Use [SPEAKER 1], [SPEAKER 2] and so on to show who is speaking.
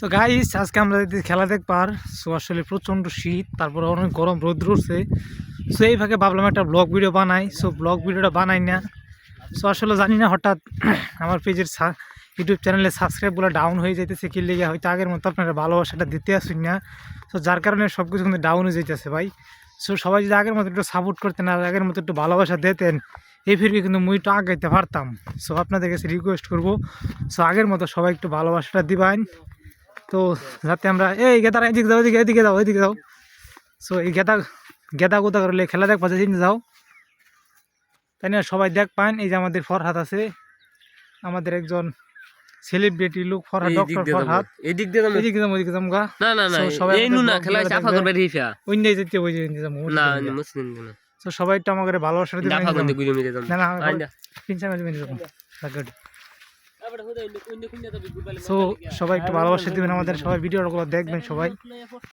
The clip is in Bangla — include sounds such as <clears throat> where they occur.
[SPEAKER 1] তো গাইস আজকে আমরা খেলা দেখবার সো আসলে প্রচণ্ড শীত, তারপরে অনেক গরম, রোদ্র উঠছে। সো এই ফাঁকে ভাবলাম একটা ব্লগ ভিডিও বানাই। সো ব্লগ ভিডিওটা বানাই না। সো আসলে জানি না, হঠাৎ <clears throat> আমার পেজের ইউটিউব চ্যানেলে সাবস্ক্রাইবগুলো ডাউন হয়ে যাইতেছে কি লেগে, হয়তো আগের মতো আপনারা ভালোবাসাটা দিতে আসুন না। সো যার কারণে সব কিছু কিন্তু ডাউন হয়ে যাইতেছে ভাই। সো সবাই যদি আগের মতো একটু সাপোর্ট করতেন আর আগের মতো একটু ভালোবাসা দিতেন এই ফিরকে কিন্তু মুই একটু আগাইতে পারতাম। সো আপনাদের কাছে রিকোয়েস্ট করব। সো আগের মতো সবাই একটু ভালোবাসাটা দিবেন। তো যাতে আমরা এই গেদার এদিকে যাও এদিকে এদিকে যাও এদিকে যাও। সো এই গেদা গেদা গোদা করলে খেলা দেখ পাচ্ছে যাও। তাই না সবাই দেখ পান এই যে আমাদের ফরহাদ আছে। আমাদের একজন সেলিব্রিটি লোক ফরহাদ ডক্টর
[SPEAKER 2] দিয়ে।
[SPEAKER 1] ফরহাদ
[SPEAKER 2] এই দিক দিয়ে যাব।
[SPEAKER 1] এদিকে যাব ওদিকে যাব গা।
[SPEAKER 2] না না না এই
[SPEAKER 1] আমাদের
[SPEAKER 2] নু না
[SPEAKER 1] vlog
[SPEAKER 2] খেলা চাফা করবে রিফা
[SPEAKER 1] অন্য যেতে ওই যে যাব
[SPEAKER 2] না মুসলিম না।
[SPEAKER 1] তো সবাই একটু আমাকে ভালোবাসা দিবেন
[SPEAKER 2] না করতে গুলি মিলে যাবেন
[SPEAKER 1] না না পিনসা মিলে যাবেন গুড সো সবাই একটু ভালোবাসা দিবেন আমাদের সবাই ভিডিওগুলো দেখবেন সবাই।